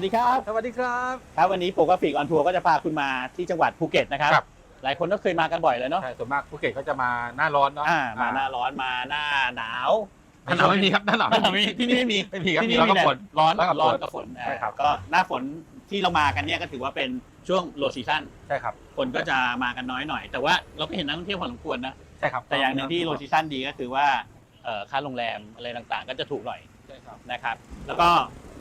สวัสดีครับสวัสดีครับครับวันนี้โปรกราฟิกออนทัวร์ก็จะพาคุณมาที่จังหวัดภูเก็ตนะครับ ครับ หลายคนก็เคยมากันบ่อยเลยเนาะใช่ส่วนมากภูเก็ตเขาจะมาหน้าร้อนเนาะอ่ามาหน้าร้อนมาหน้าหนาว หน้าหนาวไม่มีครับหน้าหนาวหน้าหนาวไม่มีที่นี่ไม่มีไม่มีครับที่มีนี่แล้วก็มีแต่ ฝน ร้อนแล้วก็ฝนร้อนกับฝนใช่ครับ ก็หน้าฝนที่เรามากันเนี่ยก็ถือว่าเป็นช่วงโลซีซั่นใช่ครับคนก็จะมากันน้อยหน่อย แต่ว่าเราก็เห็นนักท่องเที่ยวพอสมควรนะใช่ครับแต่อย่างหนึ่งที่โลซีซั่นดีก็คือว่าเอ่อค่าโรงแรมอะไรต่างๆ ก็จะถูกหน่อยใช่ครับนะครับ แล้วก็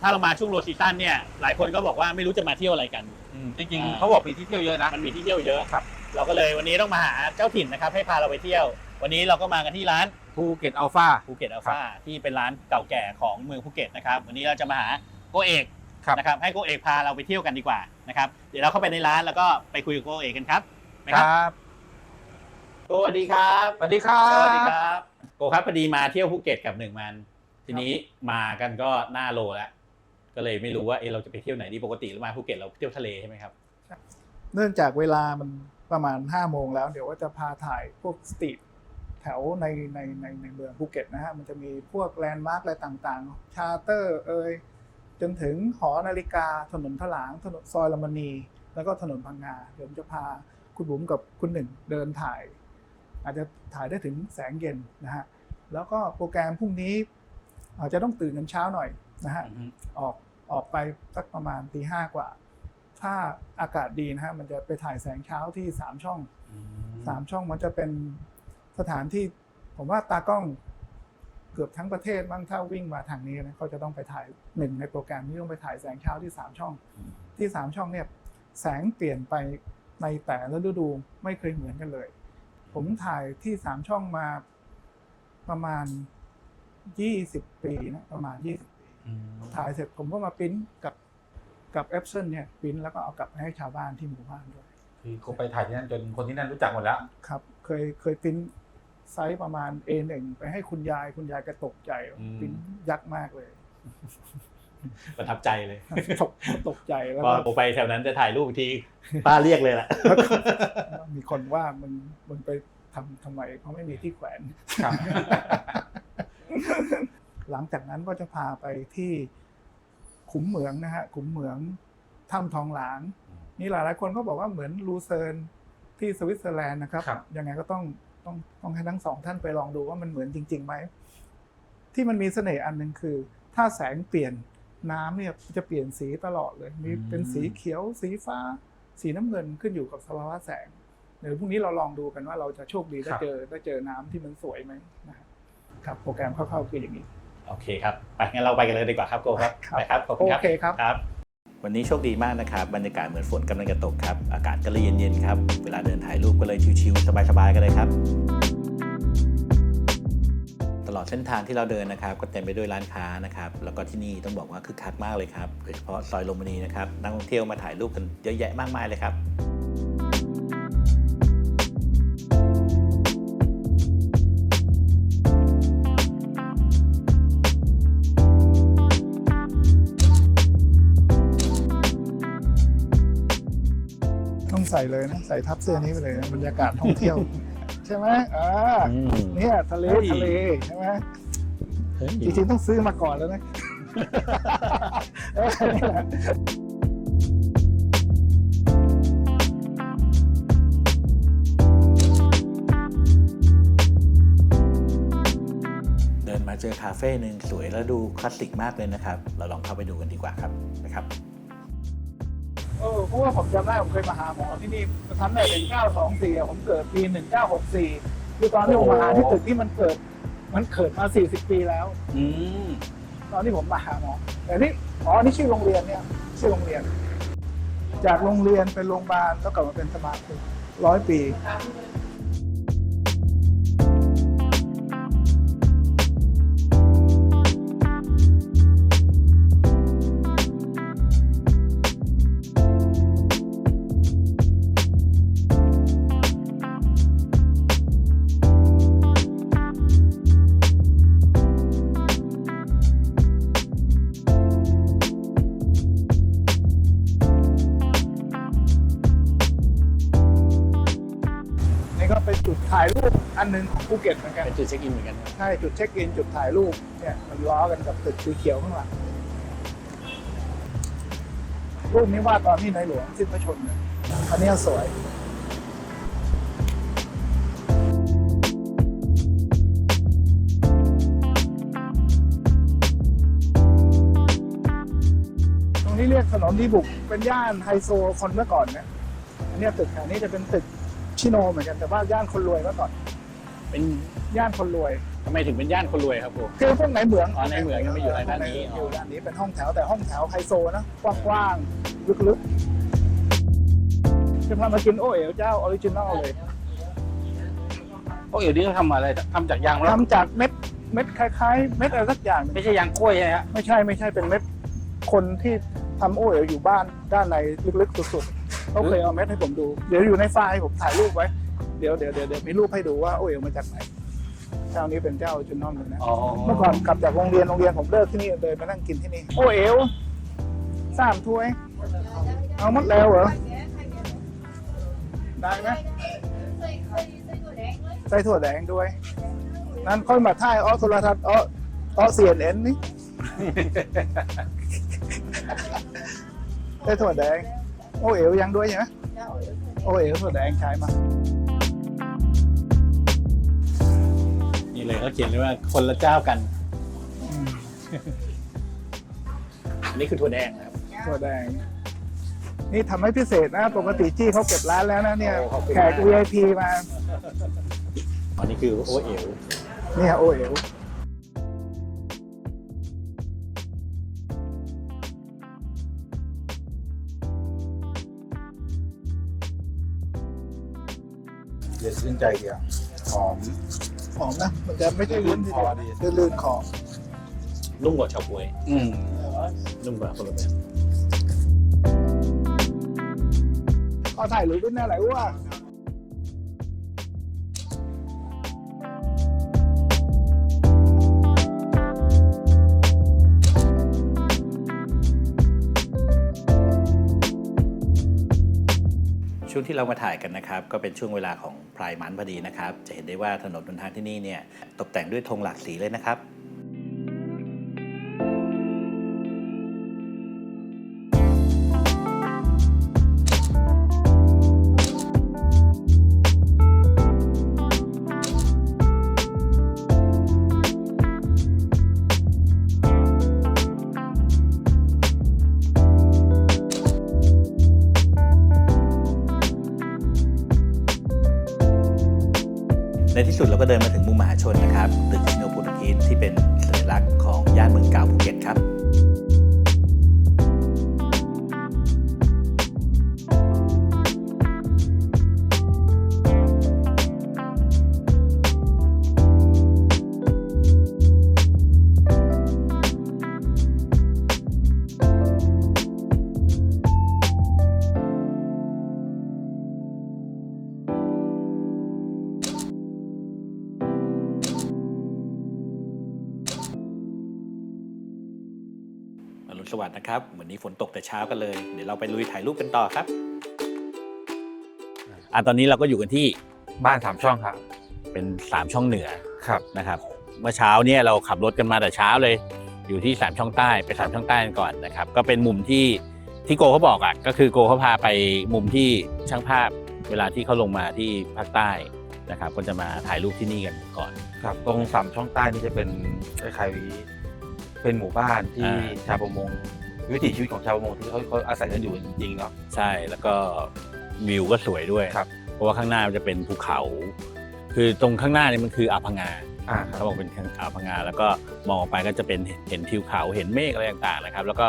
ถ้าเรามาช่วงโลซีซั่นเนี่ยหลายคนก็บอกว่าไม่รู้จะมาเที่ยวอะไรกัน อืมจริงอ่าๆเขาบอกมีที่เที่ยวเยอะนะ มันมีที่เที่ยวเยอะครับ เราก็เลยวันนี้ต้องมาหาเจ้าถิ่นนะครับ ให้พาเราไปเที่ยว วันนี้เราก็มากันที่ร้านภูเก็ตอัลฟา ภูเก็ตอัลฟาที่เป็นร้านเก่าแก่ของเมืองภูเก็ตนะครับ วันนี้เราจะมาหาโกเอกครับ นะครับ ให้โกเอกพาเราไปเที่ยวกันดีกว่านะครับ เดี๋ยวเราเข้าไปในร้านแล้วก็ไปคุยกับโกเอกกันครับไหมคครับรับสวัสดีครับสวัสดีครับสวัสดีครับโกครับพอดีมาเที่ยวภูเก็ตกับหนึ่งมัน ทีนี้มากันก็หน้าโลแล้ว ก็เลยไม่รู้ว่าเออเราจะไปเที่ยวไหนดีปกติเรามาภูเก็ตเราเที่ยวทะเลใช่ไหมครับ เนื่องจากเวลามันประมาณ5้าโมงแล้ว เดี๋ยวว่าจะพาถ่ายพวกสตรีทแถวในในในในเมืองภูเก็ตนะฮะมันจะมีพวกแลนด์มาร์กอะไรต่างๆ ชาเตอร์เอ่ยจนถึงหอนาฬิกาถนนถลางถนนซอยละมณี แล้วก็ถนนพังงาเดี๋ยวผมจะพาคุณบุ๋มกับคุณหนึ่งเดินถ่าย อาจจะถ่ายได้ถึงแสงเย็นนะฮะแล้วก็โปรแกรมพรุ่งนี้อาจจะต้องตื่นกันเช้าหน่อย นะฮะออกออกไปสักประมาณตีห้ากว่า ถ้าอากาศดีนะฮะมันจะไปถ่ายแสงเช้าที่สามช่องสามช่องมันจะเป็นสถานที่ ผมว่าตากล้องเกือบทั้งประเทศมั้งถ้าวิ่งมาทางนี้นะเขาจะต้องไปถ่ายหนึ่งในโปรแกรมที่ต้องไปถ่ายแสงเช้าที่สามช่องอืมที่สามช่องเนี่ยแสงเปลี่ยนไปในแต่ละฤดูไม่เคยเหมือนกันเลย ผมถ่ายที่สามช่องมาประมาณยี่สิบปีนะประมาณยี่สิบปี ถ่ายเสร็จผมก็มาปริ้นกับกับแอปเซนเนี่ยปริ้นแล้วก็เอากลับไปให้ชาวบ้านที่หมู่บ้านด้วยคือเขาไปถ่ายที่นั่นจนคนที่นั่นรู้จักหมดแล้ว ครับ เคยเคยปริ้นไซส์ประมาณ A1 ไปให้คุณยายคุณยายก็ตกใจอืมปริ้นยักษ์มากเลย ประทับใจเลยตกตกใจแล้วพอก็ผมไปแถวนั้นจะถ่ายรูปอีกทีป้าเรียกเลยแหละมีคนว่ามันมันไปทำทำไมเขาไม่มีที่แขวนครับ หลังจากนั้นก็จะพาไปที่ขุมเหมืองนะฮะขุมเหมืองถ้ำทองหลางนี่หลายๆคนก็บอกว่าเหมือนลูเซิร์นที่สวิตเซอร์แลนด์นะครับครับยังไงก็ต้องต้องต้องให้ทั้งสองท่านไปลองดูว่ามันเหมือนจริงๆไหมที่มันมีเสน่ห์อันหนึ่งคือ ถ้าแสงเปลี่ยนน้ำเนี่ยจะเปลี่ยนสีตลอดเลย มีเป็นสีเขียว สีฟ้า สีน้ำเงินขึ้นอยู่กับสภาวะแสงเดี๋ยวพรุ่งนี้เราลองดูกันว่าเราจะโชคดีได้เจอได้เจอน้ำที่มันสวยไหมนะครับครับโปรแกรมคร่าวๆคืออย่างนี้ โอเคครับ ไปงั้นเราไปกันเลยดีกว่าครับโกครับครับไปครับขอบคุณครับโอเคครับครับ วันนี้โชคดีมากนะครับ บรรยากาศเหมือนฝนกำลังจะตกครับ อากาศก็เลยเย็นๆครับ เวลาเดินถ่ายรูปก็เลยชิวๆสบายๆกันเลยครับ ตลอดเส้นทางที่เราเดินนะครับ ก็เต็มไปด้วยร้านค้านะครับ แล้วก็ที่นี่ต้องบอกว่าคึกคักมากเลยครับ โดยเฉพาะซอยลมณีนะครับ นักท่องเที่ยวมาถ่ายรูปกันเยอะแยะมากมายเลยครับ ส่เลยนะใส่ทับเสื้อนี้ไปเลยนะบรรยากาศท่องเที่ยว ใช่ไหมอ่าเนี่ยทะเลเฮ้ยทะเลใช่ไหมจริงๆต้องซื้อมาก่อนแล้วนะ เออนี่แหละเดินมาเจอคาเฟ่หนึ่งสวยแล้วดูคลาสสิกมากเลยนะครับ เราลองเข้าไปดูกันดีกว่าครับนะครับ เออเพราะว่าผมจำได้ผมเคยมาหาหมอที่นี่ทำได้เป็น924อะผมเกิดปี1964คือตอนที่ผมมาหาที่ตึกที่มันเกิด มันเกิดมา 40 ปีแล้ว อืมตอนที่ผมมาหาหมอแต่นี่อ๋อนี่ชื่อโรงเรียนเนี่ยชื่อโรงเรียน จากโรงเรียนเป็นโรงพยาบาลแล้วกลับมาเป็นสมาคมร้อยปี ภูเก็ตเหมือนกันเป็นจุดเช็คอินเหมือนกันใช่จุดเช็คอินจุดถ่ายรูปเนี่ยมันล้อกันกับตึกสีเขียวข้างหลังรูปนี้วาดตอนที่ในหลวงสิ้นพระชนม์เนี่ยอันเนี้ยสวยตรงนี้เรียกถนนดีบุกเป็นย่านไฮโซคนเมื่อก่อนเนี่ยอันเนี้ยตึกแถวนี้จะเป็นตึกชิโนเหมือนกันแต่ว่าย่านคนรวยเมื่อก่อน เป็นย่านคนรวย ทำไมถึงเป็นย่านคนรวยครับครูคือพวกในเหมืองอ๋อในเหมืองยังไม่อยู่ในด้านนี้อยู่ด้านนี้เป็นห้องแถวแต่ห้องแถวไฮโซนะกว้างๆลึกๆจะพามากินโอเอ๋วเจ้าออริจินอลเลยพวกเอ๋ยวนี่เขาทำอะไรทำจากยางแล้วทำจากเม็ดเม็ดคล้ายๆ เม็ดอะไรสักอย่างหนึ่งไม่ใช่ยางกล้วยใช่ไหมฮะไม่ใช่ไม่ใช่เป็นเม็ดคนที่ทำโอเอ๋วอยู่บ้านด้านในลึกๆสุดๆเขาเคยเอาเม็ดให้ผมดู เดี๋ยวอยู่ในไฟล์ผมถ่ายรูปไว้ เดี๋ยวเดี๋ยวเดี๋ยวเดี๋ยวมีรูปให้ดูว่าโอเอ๋วมาจากไหนเจ้านี้เป็นเจ้าออริจินอลเลยนะอ๋อเมื่อก่อนกลับจากโรงเรียนโรงเรียนผมเลิกที่นี่เลยมานั่งกินที่นี่โอเอ๋วสามถ้วย เอาหมดแล้วเหรอได้ไหมใส่ถั่วแดงด้วย นั้นค่อยมาท่ายอ้อโทรทัศน์อ้ออ้อเสียนเอ็นนี่ใส่ถั่วแดง โอเอ๋วยังด้วยใช่ไหมโอเอ๋วถั่วแดงใช้มา เลยเขาเขียนเลยว่าคนละเจ้ากัน อันนี้คือถั่วแดงนะครับถั่วแดง นี่ทำให้พิเศษนะ ปกติจี้เขาเก็บร้านแล้วนะเนี่ย โอ้ขอบคุณแขก มาก VIP มา อันนี้คือโอเอ๋วเนี่ยโอเอ๋วเย็นชื่นใจเดียวหอม หอมนะ มันจะไม่ใช่ลื่นทีเดียวคอดีคือลื่นคอนุ่มกว่าเฉาก๊วย อืมนุ่มกว่าคนละแบบขอถ่ายรูปด้วยนะไหนว่าช่วงที่เรามาถ่ายกันนะครับ ก็เป็นช่วงเวลาของ พรายมันพอดีนะครับ จะเห็นได้ว่าถนนบนทางที่นี่เนี่ยตกแต่งด้วยธงหลากสีเลยนะครับ ในที่สุดเราก็เดินมาถึงมุมมหาชนนะครับตึกชิโนโปร์ทีที่เป็นสัญลักษณ์ของย่านเมืองเก่าภูเก็ตครับ อรุณสวัสดิ์นะครับวันนี้ฝนตกแต่เช้ากันเลย เดี๋ยวเราไปลุยถ่ายรูปกันต่อครับอะตอนนี้เราก็อยู่กันที่บ้านสามช่องครับ เป็นสามช่องเหนือครับนะครับเมื่อเช้าเนี่ยเราขับรถกันมาแต่เช้าเลย อยู่ที่สามช่องใต้ไปสามช่องใต้กันก่อนนะครับ ก็เป็นมุมที่ที่โกเขาบอกอะก็คือโกเขาพาไปมุมที่ช่างภาพเวลาที่เขาลงมาที่ภาคใต้นะครับ ก็จะมาถ่ายรูปที่นี่กันก่อน ครับ ตรงสามช่องใต้นี่จะเป็นคล้ายๆ เป็นหมู่บ้านที่อ่า ชาวประมงวิถีชีวิตของชาวประมงที่เขาเขาอาศัยกันอยู่จริงๆเนาะ ใช่แล้วก็วิวก็สวยด้วย ครับ เพราะว่าข้างหน้ามันจะเป็นภูเขา คือตรงข้างหน้านี่มันคืออ่าวพังงาอ่าคเขารับบอกเป็นอ่าวพังงา แล้วก็มองออกไปก็จะเป็นเห็นทิวเขาเห็นเมฆอะไรต่างๆนะครับ แล้วก็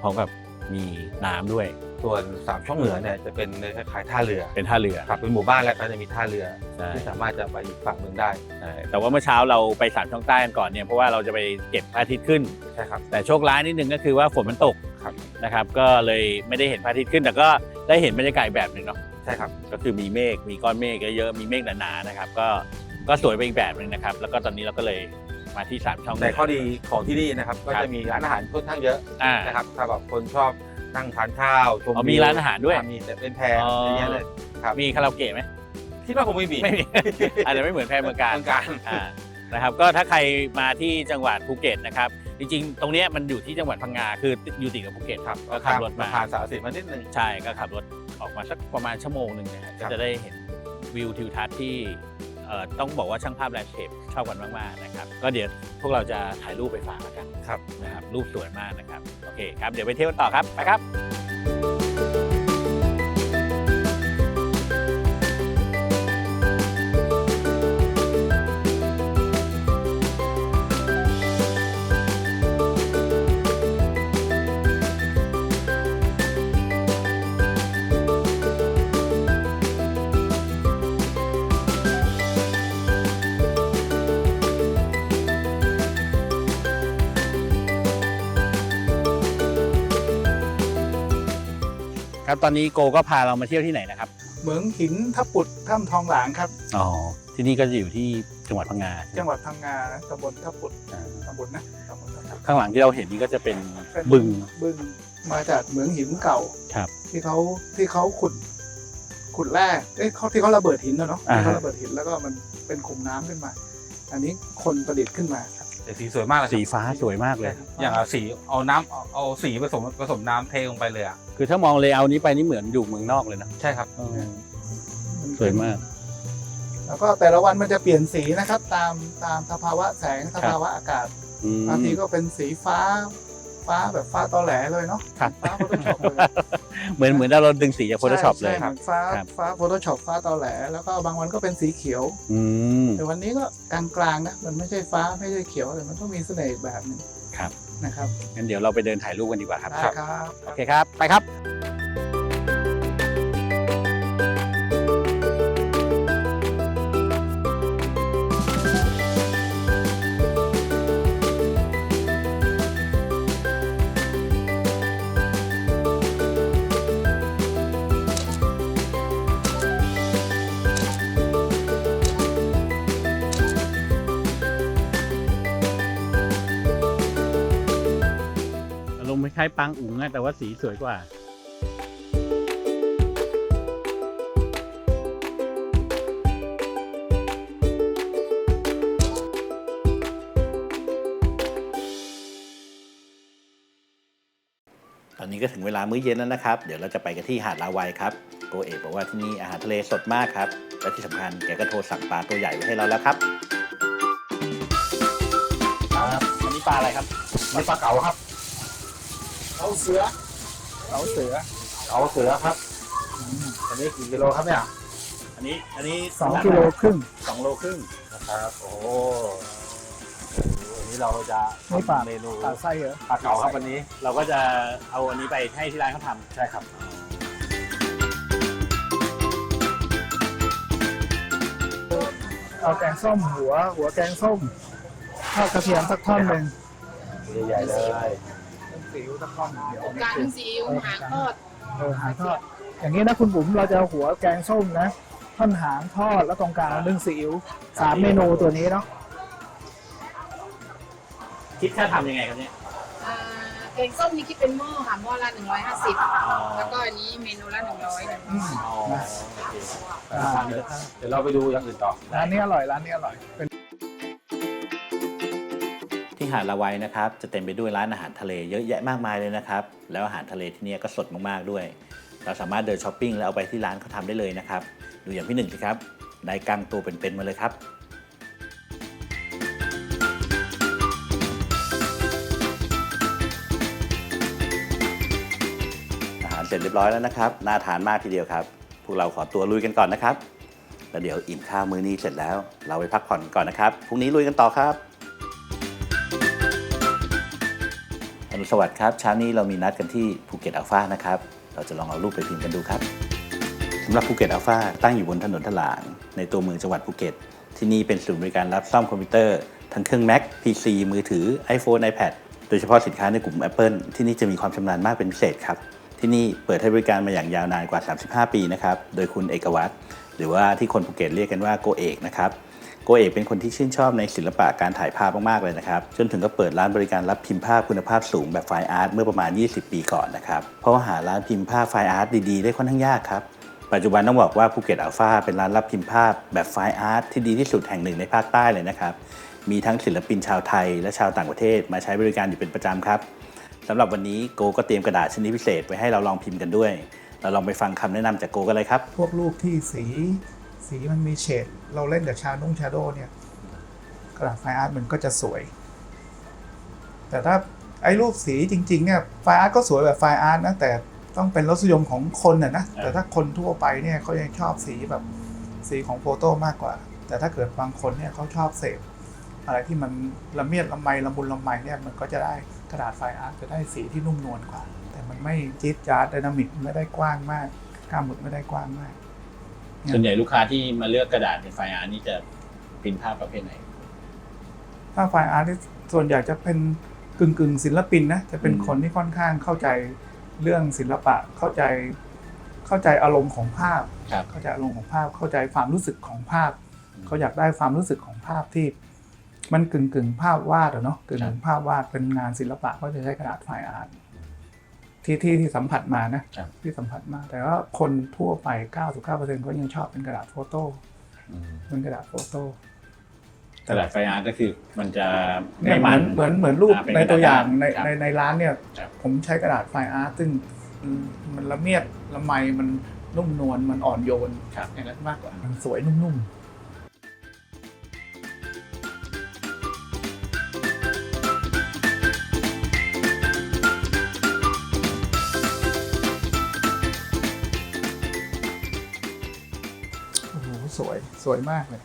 พร้อมกับมีน้ำด้วย ส่วนสามช่องเหนือเนี่ยจะเป็นคล้ายๆท่าเรือเป็นท่าเรือครับเป็นหมู่บ้านแล้วก็จะมีท่าเรือใช่ที่สามารถจะไปอีกฝั่งหนึ่งได้ใช่แต่ว่าเมื่อเช้าเราไปสามช่องใต้กันก่อนเนี่ยเพราะว่าเราจะไปเก็บพระอาทิตย์ขึ้น ใช่ครับ แต่โชคร้ายนิดนึงก็คือว่าฝนมันตกครับ นะครับ ก็เลยไม่ได้เห็นพระอาทิตย์ขึ้น แต่ก็ได้เห็นบรรยากาศแบบหนึ่งเนาะใช่ครับ ก็คือมีเมฆมีก้อนเมฆเยอะๆมีเมฆหนาๆนะครับ ก็ก็สวยไปอีกแบบหนึ่งนะครับ แล้วก็ตอนนี้เราก็เลยมาที่สามช่องในข้อดีของที่นี่นะครับ ก็ครับ จะมีร้านอาหารค่อนข้างเยอะอ่า นะครับถ้าแบบคนชอบ นั่งทานข้าวชมอ๋อวิวมีร้านอาหารด้วย มีแต่เป็นแพรอ๋อออ ย่างเงี้ยเลย ครับ มีคาราโอเกะไหมคิดว่าคงไม่มีไม่มี อาจจะไม่เหมือนแพรเมืองการเมืองการอ่านะครับก็ถ้าใครมาที่จังหวัดภูเก็ตนะครับ จริงๆ ตรงเนี้ยมันอยู่ที่จังหวัดพังงาคืออยู่ติดกับภูเก็ตครับก็ขับรถมาผ่านสารสินมานิดนึง ใช่ก็ขับรถออกมาสักประมาณชั่วโมงหนึ่งนะฮะครัก็บจะได้เห็นวิวทิวทัศน์ที่เอ่อ ต้องบอกว่าช่างภาพแลนด์สเคปชอบกันมากๆนะครับก็เดี๋ยวพวกเราจะถ่ายรูปไปฝากแล้วกันครับนะครับรูปสวยมากนะครับโอเคครับเดี๋ยวไปเที่ยวกันต่อครับไปครับ ครับตอนนี้โกก็พาเรามาเที่ยวที่ไหนนะครับ เหมืองหินทับปุดถ้ำทองหลางครับ อ๋อที่นี่ก็จะอยู่ที่จังหวัดพังงาจังหวัดพังงานะตำบลทับปุดอ่าตำบลนะตำบลทับปุดข้างหลังที่เราเห็นนี่ก็จะเป็นเป็นบึง บึงมาจากเหมืองหินเก่าครับ ที่เขาที่เขาขุด ขุดแร่เอ้ยเขาที่เขาระเบิดหินนะเนาะอ่าฮะที่เขาระเบิดหินแล้วก็มันเป็นขุมน้ำขึ้นมา อันนี้คนประดิษฐ์ขึ้นมาครับ แต่สีสวยมากเลยครับสีฟ้าสวยมากเลย อย่างเอาสีเอาน้ำเอาเอาสีผสมผสมน้ำเทลงไปเลยอะคือถ้ามองเลเยอร์นี้ไปนี่เหมือนอยู่เมืองนอกเลยนะใช่ครับนสวยมาก แล้วก็แต่ละวันมันจะเปลี่ยนสีนะครับ ตามตามสภาวะแสงสภาวะอากาศอืมบางทีก็เป็นสีฟ้า ฟ้าแบบฟ้าตอแหลเลยเนาะครับ ฟ้าโฟโต้ช็อปเลยเหมือนเหมือนเราดึงสีจาก Photoshop เลย ใช่ใช่หมือนฟ้าครับ ฟ้าโฟโต้ช็อปฟ้าตอแหลแล้วก็บางวันก็เป็นสีเขียว อืม แต่วันนี้ก็กลางๆนะมันไม่ใช่ฟ้าไม่ใช่เขียวแต่มันก็มีเสน่ห์อีกแบบหนึงครับ นะครับงั้นเดี๋ยวเราไปเดินถ่ายรูปกันดีกว่าครับ ได้ครับ โอเคครับ ไปครับ อารมณ์คล้ายๆปังอุ๋งอะแต่ว่าสีสวยกว่า ตอนนี้ก็ถึงเวลามื้อเย็นแล้วนะครับ เดี๋ยวเราจะไปกันที่หาดลาวัยครับ โกเอกบอกว่าที่นี่อาหารทะเลสดมากครับ และที่สำคัญแกก็โทรสั่งปลาตัวใหญ่ไว้ให้เราแล้วครับ ครับอันนี้ปลาอะไรครับนี่ปลาเก๋าครับเขาเสือเขาเสือเก๋าเสือครับอันนี้กี่กิโลครับเนี่ยอันนี้อันนี้สองกิโลครึ่งสองโลครึ่งนะครับโอ้โหวันนี้เราจะนี่ปลาทำเมนูปลาไส้เหรอปลาเก๋าครับวันนี้ เราก็จะเอาอันนี้ไปให้ที่ร้านเขาทำใช่ครับเอาแกงส้มหัว หัวแกงส้มทอดกระเทียมสักท่อนหนึ่งใหญ่ๆเลย สิวสักท่อนเดี๋ยวการซีอิ๊วหางทอดเออหางทอด อย่างนี้นะคุณบุ๋มเราจะเอาหัวแกงส้มนะท่อนหางทอดแล้วตรงกลางนึ่งซีอิ๊วสามเมนูตัวนี้เนาะคิดค่าทำยังไงครับเนี่ยอ่าแกงส้มนี่คิดเป็นหม้อค่ะหม้อละ150 แล้วก็อันนี้เมนูละ100อืมอ๋อนะโอเคอ่า เดี๋ยวเดี๋ยวเราไปดูอย่างอื่นต่อ ร้านนี้อร่อยร้านนี้อร่อยเป็นที่ หาดละไวยนะครับจะเต็มไปด้วยร้านอาหารทะเลเยอะแยะมากมายเลยนะครับ แล้วอาหารทะเลที่นี่ก็สดมากๆด้วย เราสามารถเดินช้อปปิ้งแล้วเอาไปที่ร้านเขาทำได้เลยนะครับ ดูอย่างพี่หนึ่งสิครับได้กังตัวเป็นๆมาเลยครับอาหารเสร็จเรียบร้อยแล้วนะครับ น่าทานมากทีเดียวครับ พวกเราขอตัวลุยกันก่อนนะครับ แล้วเดี๋ยวอิ่มข้าวมื้อนี้เสร็จแล้ว เราไปพักผ่อนก่อนนะครับ พรุ่งนี้ลุยกันต่อครับ อรุสวัสดิ์ครับเช้านี้เรามีนัดกันที่ภูเก็ตอัลฟานะครับ เราจะลองเอารูปไปพิมพ์กันดูครับสำหรับภูเก็ตอัลฟาตั้งอยู่บนถนนถลางในตัวเมืองจังหวัดภูเก็ต ที่นี่เป็นศูนย์บริการรับซ่อมคอมพิวเตอร์ ทั้งเครื่อง Mac PC มือถือ iPhone iPad โดยเฉพาะสินค้าในกลุ่ม Apple ที่นี่จะมีความชำนาญมากเป็นพิเศษครับ ที่นี่เปิดให้บริการมาอย่างยาวนานกว่า 35 ปีนะครับ โดยคุณเอกวัตรหรือว่าที่คนภูเก็ตเรียกกันว่าโกเอกนะครับ โกเอกเป็นคนที่ชื่นชอบในศิลปะการถ่ายภาพมากๆเลยนะครับ จนถึงก็เปิดร้านบริการรับพิมพ์ภาพคุณภาพสูงแบบไฟล์อาร์ตเมื่อประมาณ 20 ปีก่อนนะครับ เพราะว่าหาร้านพิมพ์ภาพไฟล์อาร์ตดีๆ ได้ค่อนข้างยากครับ ปัจจุบันต้องบอกว่าภูเก็ตอัลฟาเป็นร้านรับพิมพ์ภาพแบบไฟล์อาร์ตที่ดีที่สุดแห่งหนึ่งในภาคใต้เลยนะครับ มีทั้งศิลปินชาวไทยและชาวต่างประเทศมาใช้บริการอยู่เป็นประจำครับสำหรับวันนี้โกก็เตรียมกระดาษชนิดพิเศษไว้ให้เราลองพิมพ์กันด้วย เราลองไปฟังคำแนะนำจากโกกันเลยครับ พวกรูปที่สี สีมันมีเฉด เราเล่นกับชานุ่งชาโดว์เนี่ยกระดาษไฟอาร์ตมันก็จะสวย แต่ถ้าไอ้รูปสีจริง ๆ เนี่ยไฟอาร์ตก็สวยแบบไฟอาร์ตนะแต่ต้องเป็นรสนิยมของคนน่ะนะแต่ถ้าคนทั่วไปเนี่ยเขายังชอบสีแบบสีของโฟโต้มากกว่า แต่ถ้าเกิดบางคนเนี่ยเขาชอบเสพอะไรที่มันละเมียดละไมละมุนละไมเนี่ยมันก็จะได้กระดาษไฟอาร์ตจะได้สีที่นุ่มนวลกว่า แต่มันไม่จี๊ดจ๊าดไดนามิกไม่ได้กว้างมากกล้ามหมึกไม่ได้กว้างมาก ส่วนใหญ่ลูกค้าที่มาเลือกกระดาษเป็นไฟอาร์นี่จะพิมพ์ภาพประเภทไหน ถ้าไฟอาร์ตนี่ส่วนใหญ่จะเป็นกึ่งกึ่งๆศิลปินนะจะเป็นอืมคนที่ค่อนข้างเข้าใจเรื่องศิลปะเข้าใจเข้าใจอารมณ์ของภาพครับเข้าใจอารมณ์ของภาพเข้าใจความรู้สึกของภาพ เขาอยากได้ความรู้สึกของภาพที่ มันกึ่งกึ่งๆภาพวาดอะเนาะกึ่งกึ่งภาพวาดเป็นงานศิลปะก็จะใช้กระดาษไฟอาร์ต ที่ที่ที่สัมผัสมานะ ครับ ที่สัมผัสมา แต่ว่าคนทั่วไป 99%ก็ยังชอบเป็นกระดาษโฟโต้เป็นกระดาษโฟโต้กระดาษไฟอาร์ตก็คือมันจะเนี่ยไม่เหมืมัอนน เหมือนเหมือนรูปอ่าเป็นในตัวอย่างในครับในในร้านเนี่ย ครับ ผมใช้กระดาษไฟอาร์ตซึ่งมันมันละเมียดละไมมันนุ่มนวลมันอ่อนโยนครับอย่างนั้นมากกว่ามันสวยนุ่มๆ สวยสวยมากเลย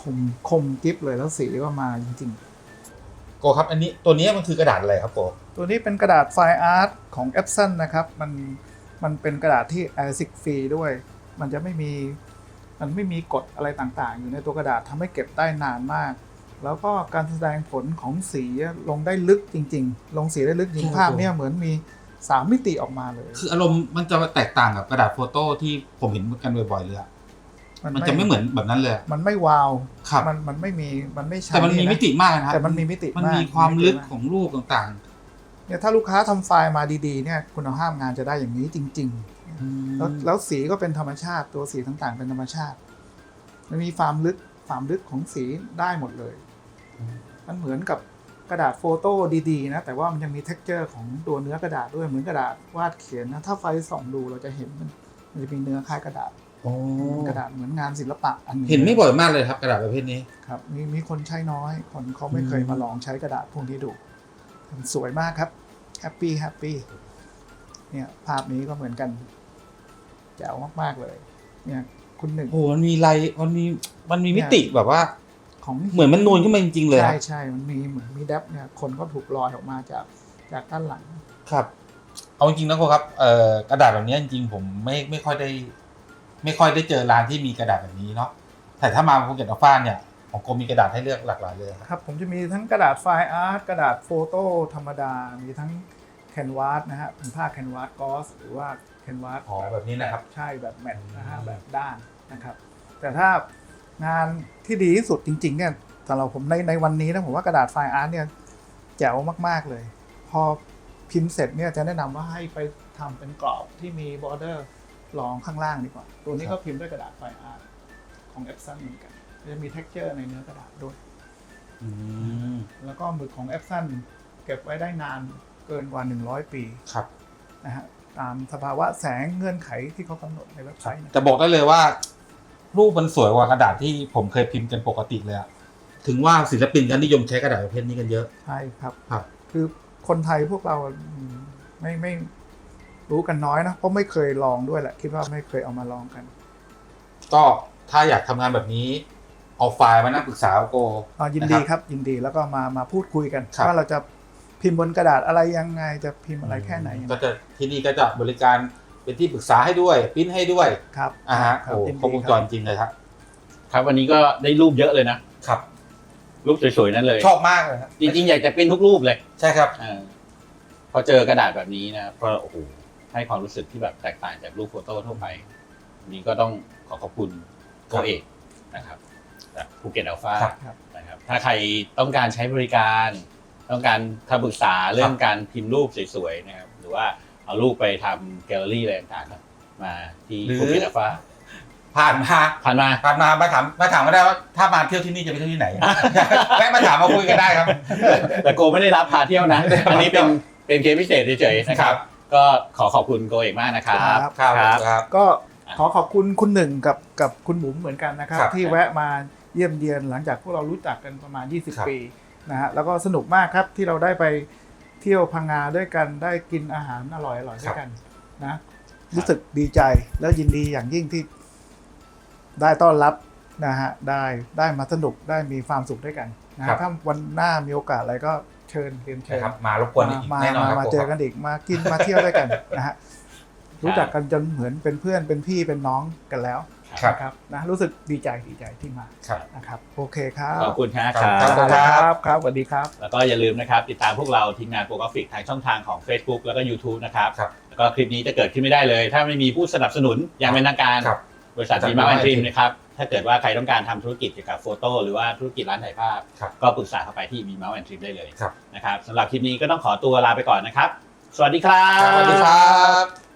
คมคมกิฟเลยแล้วสีก็มาจริงๆโกครับอันนี้ตัวนี้มันคือกระดาษอะไรครับโกตัวนี้เป็นกระดาษไฟอาร์ตของ e p s o n นะครับ มันมันเป็นกระดาษที่ a อซิกฟรีด้วย มันจะไม่มี มันไม่มีกฎอะไรต่างๆ อยู่ในตัวกระดาษทำให้เก็บได้นานมาก แล้วก็การแสดงผลของสีลงได้ลึกจริง ๆ ลงสีได้ลึกจริงใช่ภาพครับเนี่ยเหมือนมีสามมิติออกมาเลย คืออารมณ์มันจะแตกต่างกับกระดาษโฟโต้ที่ผมเห็นกันบ่อยๆเลยอะ มันจะไม่เหมือนแบบนั้นเลย มันไม่วาวครับมันมันไม่มีมันไม่ใช่แต่มันมีมิติมากนะครับแต่มันมีมิติมันมากมีความลึกมิติของรูปต่างเนี่ยถ้าลูกค้าทำไฟล์มาดีๆเนี่ยคุณภาพงานจะได้อย่างนี้จริงๆๆแล้วแล้วสีก็เป็นธรรมชาติตัวสีต่างๆ เป็นธรรมชาติ มันมีความลึกความลึกของสีได้หมดเลย มันเหมือนกับกระดาษโฟโต้ดีๆนะ แต่ว่ามันยังมี t e x t อร์ของตัวเนื้อกระดาษด้วยเหมือนกระดาษวาดเขียนนะ ถ้าไฟส่องดูเราจะเห็นมันมันจะมีเนื้อคล้ายกระดาษ โอ้กระดาษเหมือนงานศิลปะอันหนึงเห็นไม่บ่อยมากเลยครับกระดาษประเภทนี้ครับมีมีคนใช้น้อย คนเขาไม่เคยอืมมาลองใช้กระดาษพวกนี้ดูมันสวยมากครับแฮปปี้แฮปปี้เนี่ยภาพนี้ก็เหมือนกันแจ๋วมากๆเลย เนี่ยคุณหนึ่งโอ้โหมันมีลายมันมีมันมีมิติแบบว่า ของเหมือนมันนูนขึ้นมาจริงๆเลยอะใช่ใช่มันมีเหมือนมีแดบเนี่ย คนก็ถูกลอยออกมาจากจากด้านหลังครับ เอาจริงๆนะโกครับ เอ่อกระดาษแบบนี้จริงๆผมไม่ไม่ค่อยได้ ไม่ค่อยได้เจอร้านที่มีกระดาษแบบนี้เนาะแต่ถ้ามาภูเก็ตอัลฟาเนี่ยของโกมีกระดาษให้เลือกหลากหลายเลยครับ ครับ ผมจะมีทั้งกระดาษไฟล์อาร์ตกระดาษโฟโต้ธรรมดา มีทั้งแคนวาสนะฮะเป็นผ้าแคนวาสกอสหรือว่าแคนวาสอ๋อแบบนี้นะครับ ใช่แบบแมทนะฮะอืมแบบด้านนะครับ แต่ถ้างานที่ดีที่สุดจริงๆเนี่ยสำหรับผมในในวันนี้นะผมว่ากระดาษไฟล์อาร์ตเนี่ยแจ๋วมากๆเลย พอพิมพ์เสร็จเนี่ยจะแนะนำว่าให้ไปทำเป็นกรอบที่มีบอร์เดอร์ รองข้างล่างดีกว่า ตัวนี้ก็พิมพ์ด้วยกระดาษไฟล์อาร์ตของเอ s ซันเหมือนกันจะมี t e x t อร์ในเนื้อกระดาษด้วยอืมแล้วก็หมึกของเอ s ซันเก็บไว้ได้นานเกินกว่า 100 ปีครับนะฮะตามสภาวะแสงเงื่อนไขที่เขากำหนดในเว็บไซต์นะจะบอกได้เลยว่า รูปมันสวยกว่ากระดาษที่ผมเคยพิมพ์กันปกติเลยอะถึงว่าศิลปินก็นิยมใช้กระดาษประเภทนี้กันเยอะใช่ครับครับ คือคนไทยพวกเราอืมไม่ไม่ รู้กันน้อยนะเพราะไม่เคยลองด้วยแหละ คิดว่าไม่เคยเอามาลองกัน ก็ถ้าอยากทำงานแบบนี้ เอาไฟล์มานั่งปรึกษากับโกอ่ายินดีครับยินดีแล้วก็มามาพูดคุยกัน ครับ ว่าเราจะพิมพ์บนกระดาษอะไรยังไงจะพิมพ์อะไรแค่ไหนยังไงก็จะที่นี่ก็จะบริการเป็นที่ปรึกษาให้ด้วยปริ้นให้ด้วยครับอ่าฮะครับโอ้ยินครบดีวงคจรัรบจริงเลยครับ ครับวันนี้ก็ได้รูปเยอะเลยนะครับ รูปสวยๆนั่นเลยชอบมากเลยครับจริงๆอยากจะเป็นทุกรูปเลยใช่ครับเออพอเจอกระดาษแบบนี้นะก็โอ้โห ให้ความรู้สึกที่แบบแตกต่างจากรูปโฟโต้ทั่วไปวันนี้ก็ต้องขอขอบคุณโกเอกนะครับจากภูเก็ตอัลฟาครับครับ นะครับ ถ้าใครต้องการใช้บริการ ต้องการคำปรึกษาเรื่องการพิมพ์รูปสวยๆนะครับ หรือว่าเอารูปไปทำแกลเลอรี่อะไรต่างๆมาที่หรือ ภูเก็ตอัลฟาผ่านมาผ่านมา ผ่านมามาถามมาถามมาได้ว่าถ้ามาเที่ยวที่นี่จะไปเที่ยวที่ไหน แวะมาถามมาคุยกันได้ครับ แต่โกไม่ได้รับพาเที่ยวนะ อันนี้เป็นเป็นเคสพิเศษเฉยๆนะครับ ก็ขอขอบคุณโกเอกมากนะครับครับครับ ครับ ก็ขอขอบคุณคุณหนึ่งกับกับคุณบุ๋มเหมือนกันนะครับ ครับ ที่แวะมาเยี่ยมเยียนหลังจากพวกเรารู้จักกันประมาณ ครับ 20 ปีนะฮะแล้วก็สนุกมากครับที่เราได้ไปเที่ยวพังงาด้วยกันได้กินอาหารอร่อยๆด้วยกันนะรู้สึกดีใจแล้วยินดีอย่างยิ่งที่ได้ต้อนรับนะฮะได้ได้มาสนุกได้มีความสุขด้วยกันนะฮะครับ ถ้าวันหน้ามีโอกาสอะไรก็ เชิญเรียนเชิญนะครับมารบกวนอีกมาแน่นอนมาครับมาโกเจอคกัรับนอีกมากินมาเที่ยวด้วยกันนะฮะรู้จักกันจนเหมือนเป็นเพื่อนเป็นพี่เป็นน้องกันแล้วครับนะครับนะรู้สึกดีใจดีใจที่มาครับนะครับโอเคครับขอบคุณครับครับครับครับครับสวัสดีครับ แล้วก็อย่าลืมนะครับ ติดตามพวกเราทีมงานโปรกราฟิกทางช่องทางของ Facebook แล้วก็ YouTube นะครับครับแล้วก็คลิปนี้จะเกิดขึ้นไม่ได้เลย ถ้าไม่มีผู้สนับสนุนอย่างเป็นทางการครั บบริษัทจากดีมาแอน Mark ทรีม Dream นะครับ ถ้าเกิดว่าใครต้องการทำธุรกิจเกี่ยวกับโฟโต้หรือว่าธุรกิจร้านถ่ายภาพครับก็ปรึกษาเข้าไปที่มีมาแอนทรีมได้เลยครับนะครับสำหรับคลิปนี้ก็ต้องขอตัวลาไปก่อนนะครับ สวัสดีครับ สวัสดีครับ